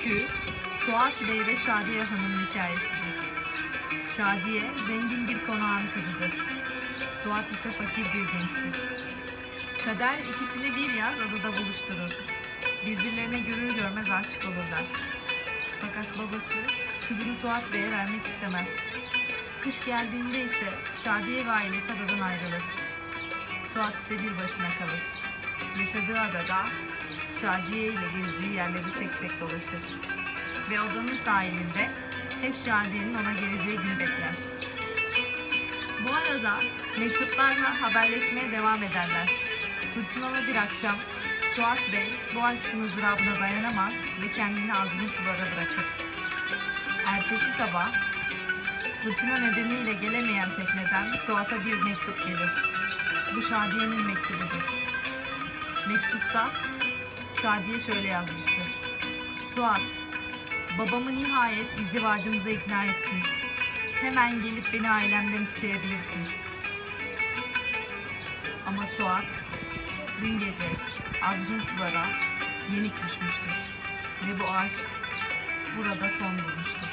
öykü Suat Bey ve Şadiye Hanım hikayesidir. Şadiye zengin bir konağın kızıdır. Suat ise fakir bir gençtir. Kader ikisini bir yaz adada buluşturur. Birbirlerine görür görmez aşık olurlar. Fakat babası kızını Suat Bey'e vermek istemez. Kış geldiğinde ise Şadiye ve ailesi adadan ayrılır. Suat ise bir başına kalır. Yaşadığı adada Şadiye ile gezdiği yerleri tek tek dolaşır. Ve odanın sahilinde hep Şadiye'nin ona geleceği gün bekler. Bu arada mektuplarla haberleşmeye devam ederler. Fırtınalı bir akşam Suat Bey bu aşkın ızdırabına dayanamaz ve kendini azgın sulara bırakır. Ertesi sabah fırtına nedeniyle gelemeyen tekneden Suat'a bir mektup gelir. Bu Şadiye'nin mektubudur. Mektupta Şadiye şöyle yazmıştır. Suat, babamı nihayet izdivacımıza ikna ettin. Hemen gelip beni ailemden isteyebilirsin. Ama Suat dün gece azgın sulara yenik düşmüştür. Ve bu aşk burada son bulmuştur.